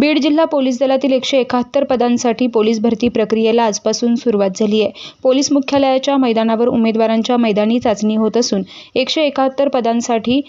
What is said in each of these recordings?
बीड जिल्हा पोलीस दलातील एकशे एकाहत्तर पदांसाठी पोलीस भरती प्रक्रियेला आजपासून सुरुवात झाली आहे. पोलीस मुख्यालयाच्या मैदानावर उमेदवारांच्या मैदानी चाचणी होत असून एकशे एकाहत्तर पदांसाठी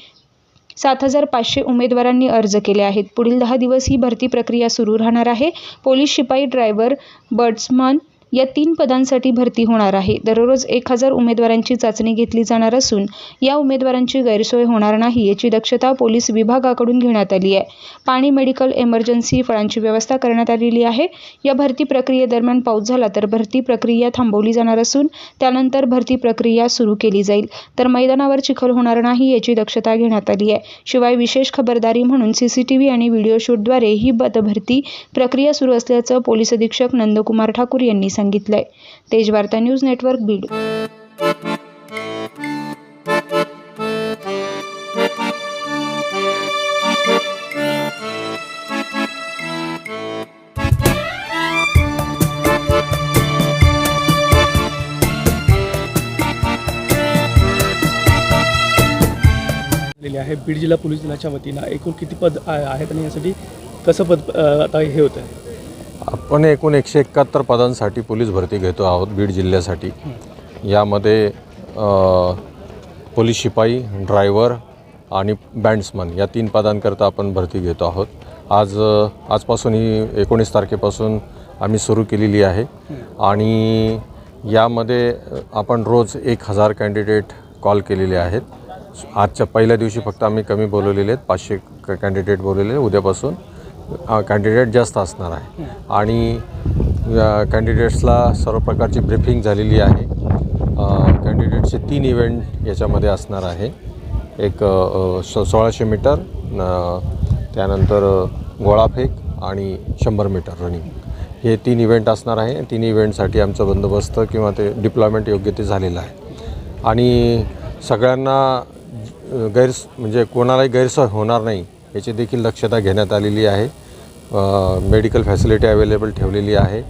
सात हजार पाचशे उमेदवारांनी अर्ज केले आहेत. पुढील दहा दिवस ही भरती प्रक्रिया सुरू राहणार आहे. पोलीस शिपाई ड्रायव्हर बर्ड्समन या तीन पदांसाठी भरती होणार आहे. दररोज एक हजार उमेदवारांची चाचणी घेतली जाणार असून या उमेदवारांची गैरसोय होणार नाही याची दक्षता पोलीस विभागाकडून घेण्यात आली आहे. पाणी मेडिकल इमर्जन्सी फळांची व्यवस्था करण्यात आलेली आहे. या भरती प्रक्रियेदरम्यान पाऊस झाला तर भरती प्रक्रिया थांबवली जाणार असून त्यानंतर भरती प्रक्रिया सुरू केली जाईल. तर मैदानावर चिखल होणार नाही याची दक्षता घेण्यात आली आहे. शिवाय विशेष खबरदारी म्हणून सीसीटीव्ही आणि व्हिडिओ शूटद्वारे ही पदभरती प्रक्रिया सुरू असल्याचं पोलीस अधीक्षक नंदकुमार ठाकूर यांनी सांगितलंय तेज वार्ता न्यूज नेटवर्क बीड. आहे. बीड जिल्हा पोलीस दलाच्या वतीनं एकूण किती पद आ- आहेत आणि यासाठी कसं पद अ, आता हे होतं आहे आपण एकूण एकशे एकाहत्तर पदांसाठी पोलीस भरती घेतो आहोत बीड जिल्ह्यासाठी. यामध्ये पोलीस शिपाई ड्रायव्हर आणि बँड्समन या तीन पदांकरता आपण भरती घेतो आहोत. आज आजपासून ही एकोणीस तारखेपासून आम्ही सुरू केलेली आहे. आणि यामध्ये आपण रोज एक हजार कॅन्डिडेट कॉल केलेले आहेत. आजच्या पहिल्या दिवशी फक्त आम्ही कमी बोलवलेले आहेत पाचशे कॅन्डिडेट बोलवलेले उद्यापासून कॅन्डिडेट जास्त असणार आहे. आणि कॅन्डिडेट्सला सर्व प्रकारची ब्रीफिंग झालेली आहे. कॅन्डिडेटचे तीन इव्हेंट याच्यामध्ये असणार आहे. एक सो सोळाशे मीटर त्यानंतर गोळाफेक आणि शंभर मीटर रनिंग हे तीन इव्हेंट असणार आहे. तीन इव्हेंटसाठी आमचा बंदोबस्त किंवा ते डिप्लॉयमेंट योग्य ते झालेलं आहे. आणि सगळ्यांना गैर गैरस म्हणजे कोणालाही गैरसोय होणार नाही. याची देखील दक्षता घेण्यात आलेली आहे. मेडिकल फॅसिलिटी अवेलेबल ठेवलेली आहे.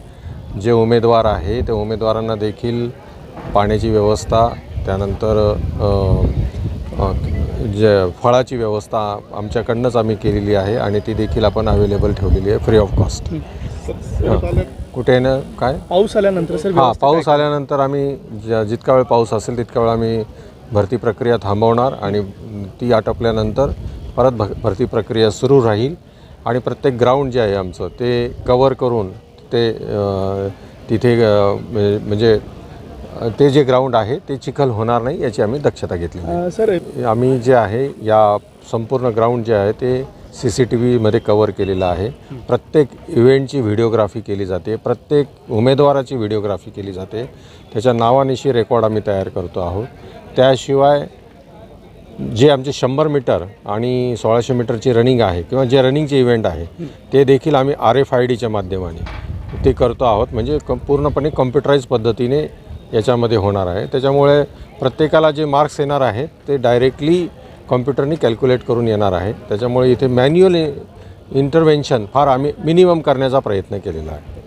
जे उमेदवार आहे त्या उमेदवारांना देखील पाण्याची व्यवस्था त्यानंतर जे फळाची व्यवस्था आमच्याकडनंच आम्ही केलेली आहे आणि ती देखील आपण अवेलेबल ठेवलेली आहे फ्री ऑफ कॉस्ट कुठे ना? काय? पाऊस आल्यानंतर सर हां पाऊस आल्यानंतर आम्ही जितका वेळ पाऊस असेल तितका वेळ आम्ही भरती प्रक्रिया थांबवणार आणि ती आटोपल्यानंतर परत भ भरती प्रक्रिया सुरू राहील आणि प्रत्येक ग्राउंड जे आहे आमचं ते कवर करून ते तिथे म्हणजे ते जे ग्राउंड आहे ते चिखल होणार नाही याची आम्ही दक्षता घेतली सर आम्ही जे आहे या संपूर्ण ग्राउंड जे आहे ते सी सी टी व्हीमध्ये कवर केलेलं आहे. प्रत्येक इव्हेंटची व्हिडिओग्राफी केली जाते. प्रत्येक उमेदवाराची व्हिडिओग्राफी केली जाते. त्याच्या नावानिशी रेकॉर्ड आम्ही तयार करतो आहोत. त्याशिवाय जे आमचे शंभर मीटर आणि सोळाशे मीटरची रनिंग आहे किंवा जे रनिंगचे इव्हेंट आहे ते देखील आम्ही आर एफ आय डीच्या माध्यमाने ते करतो आहोत. म्हणजे कं पूर्णपणे कम्प्युटराईज पद्धतीने याच्यामध्ये होणार आहे. त्याच्यामुळे प्रत्येकाला जे मार्क्स येणार आहेत ते डायरेक्टली कॉम्प्युटरनी कॅल्क्युलेट करून येणार आहे त्याच्यामुळे इथे मॅन्युअल इंटरव्हेन्शन फार आम्ही मिनिमम करण्याचा प्रयत्न केलेला आहे.